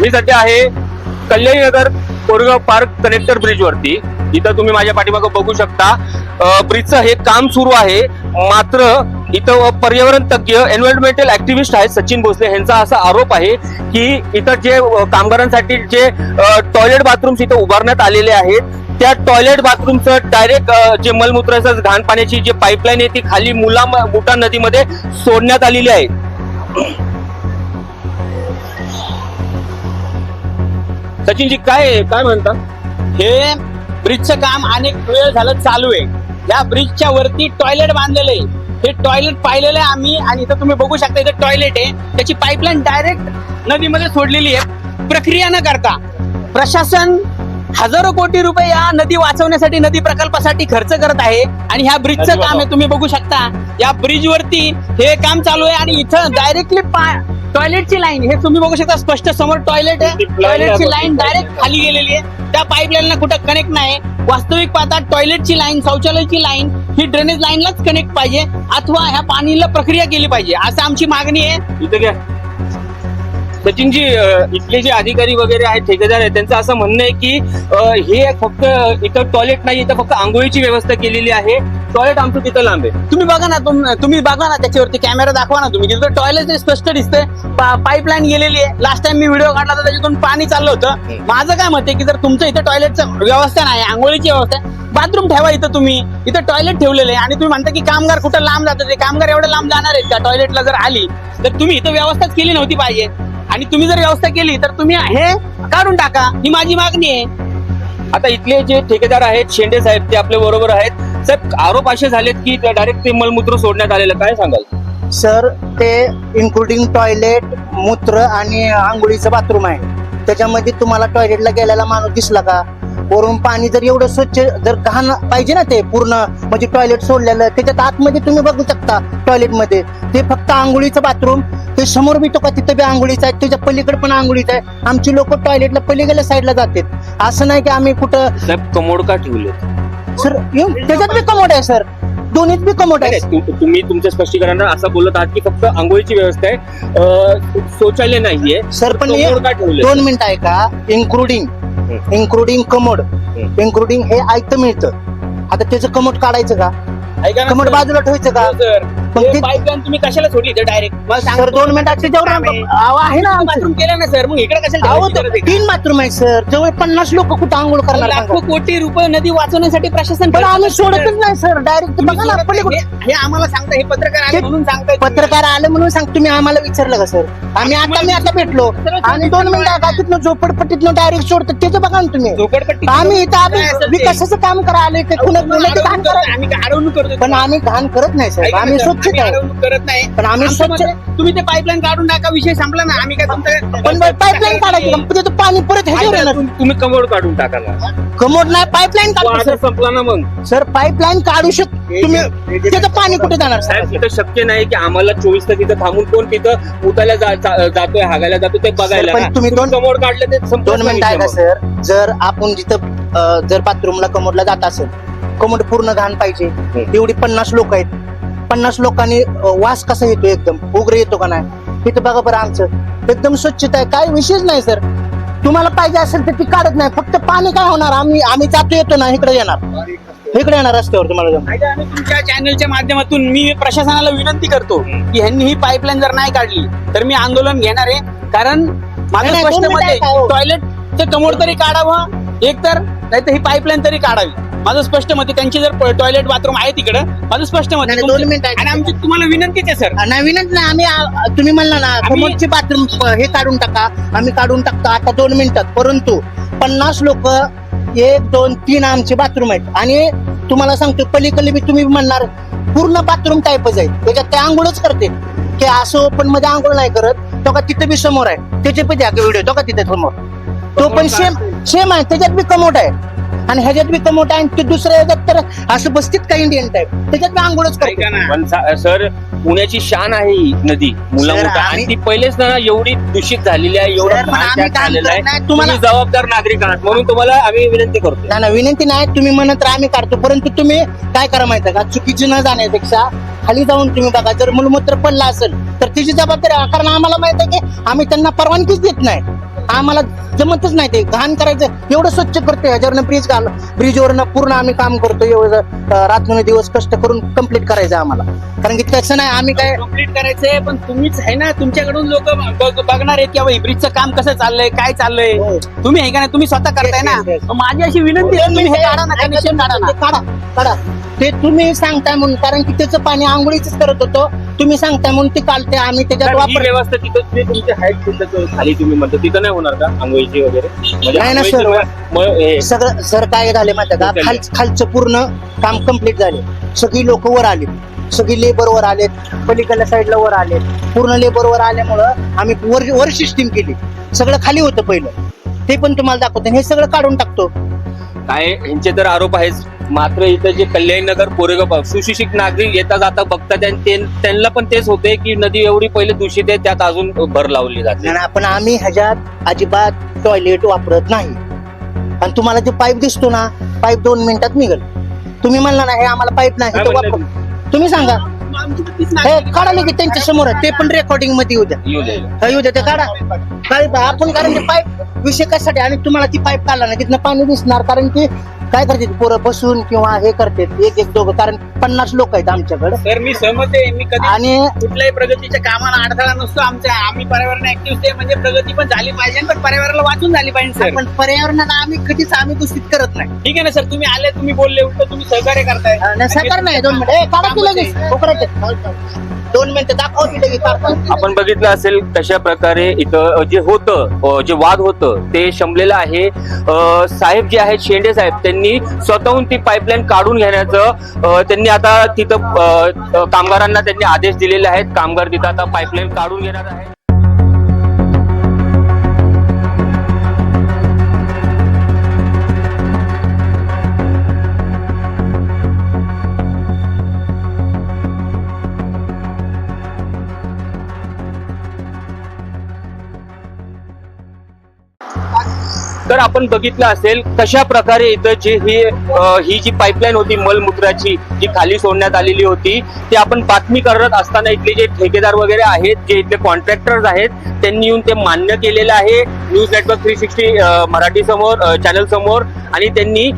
मी सध्या आहे Kalyani Nagar Koregaon park connector bridge वरती. इथं तुम्ही माझ्या पाठीमागं बघू शकता. ब्रिजचं हे काम सुरू आहे. मात्र इथं पर्यावरण तज्ञ एन्व्हायरमेंटल ऍक्टिव्हिस्ट आहेत सचिन भोसले. यांचा असा आरोप आहे की इथं जे कामगारांसाठी जे टॉयलेट बाथरूम्स इथं उभारण्यात आलेले आहेत त्या टॉयलेट बाथरूमचं डायरेक्ट जे मलमूत्राचं घाण पाण्याची जी पाईपलाईन आहे ती खाली मुला मुठा नदीमध्ये सोडण्यात आलेली आहे. सचिनजी काय काय म्हणता? हे ब्रिजचं काम अनेक वेळ झालं चालू आहे. या ब्रिजच्या वरती टॉयलेट बांधलेलं आहे. हे टॉयलेट पाहिलेलं आहे आम्ही आणि इथं तुम्ही बघू शकता इथं टॉयलेट आहे. त्याची पाईपलाईन डायरेक्ट नदीमध्ये सोडलेली आहे. प्रक्रिया न करता प्रशासन हजारो कोटी रुपये या नदी वाचवण्यासाठी नदी प्रकल्पासाठी खर्च करत आहे आणि ह्या ब्रिजचं काम आहे तुम्ही बघू शकता. या ब्रिज वरती हे काम चालू आहे आणि इथं डायरेक्टली टॉयलेटची लाईन हे तुम्ही बघू शकता स्पष्ट समोर टॉयलेट आहे. टॉयलेटची लाईन डायरेक्ट खाली गेलेली आहे. त्या पाईपलाईनला कुठं कनेक्ट नाही. वास्तविक पाहता टॉयलेटची लाईन शौचालयाची लाईन ही ड्रेनेज लाईनलाच कनेक्ट पाहिजे. अथवा ह्या पाणीला प्रक्रिया केली पाहिजे. असं आमची मागणी आहे. इथं घ्या. सचिनजी इथले जे अधिकारी वगैरे आहेत ठेकेदार आहेत त्यांचं असं म्हणणं आहे की हे फक्त इथं टॉयलेट नाही इथं फक्त आंघोळीची व्यवस्था केलेली आहे. टॉयलेट आमचं तिथं लांब आहे. तुम्ही बघा ना तुम- तुम्ही बघा ना त्याच्यावरती कॅमेरा दाखवा ना तुम्ही. तिथं टॉयलेट स्पष्ट दिसतंय. पाईपलाईन गेलेली आहे. लास्ट टाइम मी व्हिडिओ काढला तर त्याच्यातून पाणी चाललं होतं. माझं काय मत आहे की जर तुमचं इथं टॉयलेटचं व्यवस्था नाही आंघोळीची व्यवस्था आहे बाथरूम ठेवा इथं तुम्ही. इथं टॉयलेट ठेवलेलं आहे आणि तुम्ही म्हणता की कामगार कुठं लांब जातात? ते कामगार एवढं लांब जाणार आहेत का? टॉयलेटला जर आली तर तुम्ही इथं व्यवस्थाच केली नव्हती पाहिजे. आणि तुम्ही जर व्यवस्था केली तर तुम्ही हे काढून टाका. ही माझी मागणी आहे. आता इथले जे ठेकेदार आहेत शेंडे साहेब ते आपल्या बरोबर आहेत. साहेब आरोप असे झालेत की डायरेक्ट ते मलमूत्र सोडण्यात आलेलं. काय सांगाल? सर ते इन्क्लुडिंग टॉयलेट मूत्र आणि आंघोळीचं बाथरूम आहे. त्याच्यामध्ये तुम्हाला टॉयलेटला गेलेला माणूस दिसला का? वरून पाणी जर एवढं स्वच्छ जर घाण पाहिजे ना ते पूर्ण म्हणजे टॉयलेट सोडलेलं त्याच्यात आतमध्ये तुम्ही बघू शकता टॉयलेटमध्ये ते फक्त आंघोळीचं बाथरूम ते समोर बी तो का तिथं बी आंघोळीचं आहे त्याच्या पलीकडे पण आंघोळीचं आहे. आमची लोक टॉयलेटला पलीकडल्या साईडला जातात. असं नाही की आम्ही कुठं कमोड का ठेवले सर येऊन त्याच्यात बी कमोड आहे सर दोन्हीत बी कमोड आहे. तुम्ही तुमच्या स्पष्टीकरणात असं बोलत आहात की फक्त आंघोळीची व्यवस्था आहे. अं, शौचालय नाहीये. सर पण हे- दोन मिनिट आहे का इन्क्लुडिंग इन्क्लुडिंग कमोड इन्क्लुडिंग हे ऐकतं मिळतं. आता त्याचं कमोड काढायचं का? ऐका ना सर. बाजूला ठेवायचं का? सर पण ते- पाईपलाईन तुम्ही कशाला सोडली डायरेक्ट सर दोन मिनिटात त्याच्यावर अहो, आहे ना. बाथरूम केलं ना सर मग इकडे कशाला अहो ठेवायची ते गरज आहे? तीन बाथरूम आहे सर जवळ पन्नास लोक कुठं आंघोळ करणार लाखो सांगा? कोटी रुपये नदी वाचवण्यासाठी प्रशासन पण आम्ही. सोडतच नाही सर डायरेक्ट बघा ना सोडत पलीकडे. हे आम्हाला सांगता हे पत्रकार आले ते- म्हणून सांगताय तुम्ही. पत्रकार आले म्हणून सांग तुम्ही आम्हाला विचारलं का सर आम्ही आता मी आता भेटलो आणि दोन मिनिटं का तिथनं झोपडपट्टीतनं डायरेक्ट सोडतात त्याचं बघा ना तुम्ही झोपडपट्टी आम्ही इथं आम्ही काय असेल ते? विकासाचं काम करायला आले ते कुणा कुणाचं घाण करा आम्ही काय अडवणूक करतो पण आम्ही घाण करत नाही ऐका ना आम्ही सर, स्वच्छ आहे. करत नाही. पण आम्ही आमचं स्वच्छ- आहे, तुम्ही ते पाईपलाईन काढून टाका विषय संपला ना. आम्ही काय तुमचं पण पाईपलाईन काढायची का? पाणी परत ह्याच्यावर येणार तुम- तुम्ही कमोड काढून टाका ना. कमोड नाही पाईपलाईन काढू सर संपला ना मग. सर पाईपलाईन काढू शक तुम्ही त्याचं पाणी कुठे जाणार? साहेब तिथं शक्य नाही की आम्हाला चोवीस तास तिथं थांबून कोण तिथं उतायला जा- जा- जातोय हागायला जातो ते बघायला पण ना. तुम्ही दोन- कमोड काढलं ते दोन मिनिटं आहे का विषय मग. सर? जर आपण जिथं अं, जर बाथरूमला कमोडला जात असेल कमोड पूर्ण घाण पाहिजे. एवढी पन्नास लोक आहेत. पन्नास लोकांनी वास कसा येतो एकदम? उग्र येतो का नाही? इथं बघा बरं आमचं. एकदम स्वच्छता आहे. काय विषयच नाही सर. तुम्हाला पाहिजे असेल तर ती काढत नाही. फक्त पाणी काय होणार? आम्ही आम्ही जातो येतो ना. इकडे येणार. इकडे येणार रस्त्यावर तुम्हाला जाऊन. ऐका, आणि तुमच्या चॅनलच्या माध्यमातून मी प्रशासनाला विनंती करतो की ह्यांनी ही पाईपलाईन जर नाही काढली तर मी आंदोलन घेणार आहे. कारण माझं नाही, स्पष्ट दोन मत मिनिटं आहे ऐका, हो. टॉयलेटचं कमोड तरी काढावं एक तर नाही तर ही पाईपलाईन तरी काढावी. माझं स्पष्ट मत आहे त्यांची जर टॉयलेट बाथरूम आहे तिकडं माझं स्पष्ट मत नाही, आहे नाही, दोन तुमचं- मिनिटं ऐका. आणि आमची तुम्हाला विनंतीच आहे सर नवीनच नाही आम्ही आ- तुम्ही म्हणला ना आम्ही- कमोडचे बाथरूम हे काढून टाका आम्ही काढून टाकतो आता दोन मिनिटात परंतु पन्नास लोक एक दोन तीन आमचे बाथरूम आहेत. आणि तुम्हाला सांगतो पलीकडे बी तुम्ही म्हणणार पूर्ण बाथरूम टाईपच आहे. त्याच्यात ते आंघोळच करते की असं ओपनमध्ये आंघोळ नाही करत. तो का तिथे बी समोर आहे. त्याचे पण द्या व्हिडिओ तो का तिथे समोर? तो पण सेम सेम आहे. त्याच्यात बी कमोट आहे. आणि ह्याच्यात बी आहे आणि ते दुसऱ्या ह्याच्यात तर असं बसतीत का इंडियन टाईप त्याच्यात बी आंघोळच करते. पण सा- सर पुण्याची शान आहे ही नदी. मुला सर, मोठा आणि आम्ही- ती पहिलेच ना एवढी दूषित झालेली आहे एवढा सर, पण घाण आम्ही त्यात काम झालेला आहे. करत नाही. तुम्हाला- तुम्ही जबाबदार नागरिक आहात. म्हणून तुम्हाला आम्ही विनंती करतो ना ना विनंती नाही. तुम्ही म्हणत तर आम्ही काढतो परंतु तुम्ही काय करा माहिती का? चुकीची न जाण्यापेक्षा खाली जाऊन तुम्ही बघा जर मूलमूत्र पडला असेल तर तिची जबाबदारी. कारण आम्हाला माहीत आहे की आम्ही त्यांना परवानगीच देत नाही. आम्हाला जमतच नाही ते. घाण करायचं एवढं स्वच्छ करतोय. ह्याच्यावरनं ब्रिज घाल ब्रिजवरनं पूर्ण आम्ही काम करतो एवढं रात्र दिवस कष्ट करून कंप्लीट करायचं आम्हाला. कारण की तसं नाही आम्ही काय कंप्लीट करायचंय पण तुम्हीच आहे ना तुमच्याकडून लोक बघणार आहेत की बाबा ब्रिजचं काम कसं चाललंय काय चाललंय? हो. तुम्ही आहे का नाही तुम्ही स्वतः करताय ना? माझी अशी विनंती आहे तुम्ही हे काढा ना कनेक्शन काढा. ना ते काढा. काढा. ते तुम्ही सांगताय म्हणून कारण की त्याचं पाणी आंघोळीच करत होतो. तुम्ही सांगताय म्हणून ते काढते आम्ही त्याच्यात ही वापर व्यवस्था तिथं तुमची हाईट खाली तुम्ही म्हणता तिथं नाही होणार का? आंघोळीची वगैरे? म्हणजे नाही ना, आंघोळीचं हे- सगळं सर काय झाले माहिती का? खाल खालचं पूर्ण काम कंप्लीट झाले. सगळी लोक वर आले. सगळी लेबर वर आलेत. पलीकडल्या साईडला वर आले पूर्ण लेबर वर आल्यामुळं आम्ही वर वर सिस्टीम केली. सगळं खाली होतं पहिलं. ते पण तुम्हाला दाखवतो. हे सगळं काढून टाकतो. काय? यांचे तर आरोप आहेच. मात्र इथं जे कल्याण नगर कोरेगाव सुशिक्षित नागरिक येता जाता बघतात आणि ते- त्यांना पण तेच होते की नदी एवढी पहिले दूषित आहे त्यात अजून भर लावली जाते. आपण आम्ही ह्याच्यात अजिबात टॉयलेट वापरत नाही. आणि तुम्हाला जे पाईप दिसतो ना पाईप दोन मिनिटात निघल. तुम्ही म्हणला ना हे आम्हाला पाईप नाही तो वापर. तुम्ही? सांगा. हे. काढा की त्यांच्यासमोर. ते पण रेकॉर्डिंगमध्ये येऊ द्या. येऊ. हा, द्या ते काढा. काय बा, आपण कारण की पाईप विषय कशासाठी? आणि तुम्हाला ती पाईप काढला ना तिथनं पाणी दिसणार. कारण की काय करते पोरं? बसून किंवा हे करते एक एक दोघं. कारण पन्नास लोक आहेत आमच्याकडे. तर मी सहमत आहे. मी कधी आणि कुठल्याही प्रगतीच्या कामाला अडथळा नसतो. आमच्या आम्ही पर्यावरण ऍक्टिव्ह म्हणजे प्रगती पण झाली पाहिजे पण पर्यावरणाला वाचून झाली पाहिजे सर. पण पर्यावरणाला आम्ही कधीच आम्ही दूषित करत नाही. ठीक आहे ना सर? तुम्ही आले तुम्ही बोलले उलट तुम्ही सहकार्य करताय. नाही, सरकार नाही दोन मिनिटं. ए, काढा की लगेच. दोन मिनिटं दाखवा की लगेच आपण बघितलं असेल कशा प्रकारे इथं जे होतं जे वाद होतं ते शमलेलं आहे. साहेब जे आहेत शेंडे साहेब त्यांनी स्वतःहून ती पाईपलाईन काढून घेण्याचं त्यांनी आता तिथं कामगारांना त्यांनी आदेश दिलेले आहेत. कामगार तिथं आता पाईपलाईन काढून घेणार आहेत. तर आपण बघितलं असेल कशा प्रकारे इथं जी ही ही जी पाईपलाईन होती मलमूत्राची जी खाली सोडण्यात आलेली होती ती आपण बातमी करत असताना इथले जे ठेकेदार वगैरे आहेत जे इथले कॉन्ट्रॅक्टर्स आहेत त्यांनी येऊन ते मान्य केलेलं आहे. News network three sixty Marathi समोर चॅनल समोर आणि त्यांनी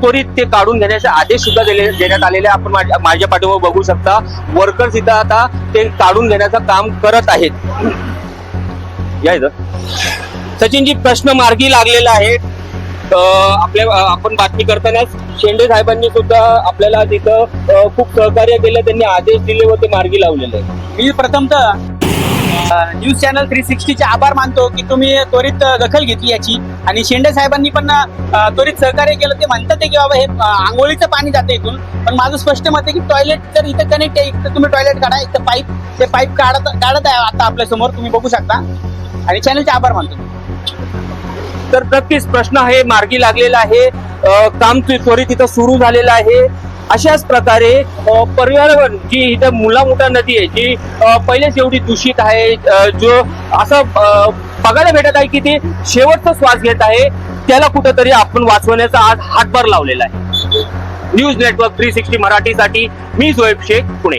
त्वरित ते काढून घेण्याचे आदेश सुद्धा दिले देण्यात आलेले आपण माझ्या माझ्या पाठीमागे बघू शकता. वर्कर्स इथं आता ते काढून घेण्याचं काम करत आहेत. या इथं. सचिनजी प्रश्न मार्गी लागलेला आहे. आपल्या आपण बातमी करतानाच शेंडे साहेबांनी सुद्धा आपल्याला तिथं खूप सहकार्य केलं त्यांनी आदेश दिले व ते मार्गी लावलेले मी प्रथमतः न्यूज चॅनल थ्री सिक्स्टीचे आभार मानतो की तुम्ही त्वरित दखल घेतली याची. आणि शेंडे साहेबांनी पण त्वरित सहकार्य केलं. ते म्हणतात की बाबा हे आंघोळीचं पाणी जातं इथून. पण माझं स्पष्ट मत आहे की टॉयलेट जर इथं कनेक्ट आहे इथं तुम्ही टॉयलेट काढा इथं पाईप ते पाईप काढत काढत आहे आता आपल्यासमोर तुम्ही बघू शकता. आणि चॅनलचे आभार मानतो. तर नक्कीच प्रश्न आहे मार्गी लागलेला आहे काम त्वरित इथं सुरू झालेलं आहे. अशाच प्रकारे पर्यावरण जी इथं मुला मोठा नदी आहे जी पहिलेच एवढी दूषित आहे जो असं बघायला भेटत आहे की ती शेवटचा श्वास घेत आहे त्याला कुठंतरी आपण वाचवण्याचा आज हातभार लावलेला आहे. न्यूज नेटवर्क थ्री सिक्स्टी मराठीसाठी मी झोएब शेख पुणे.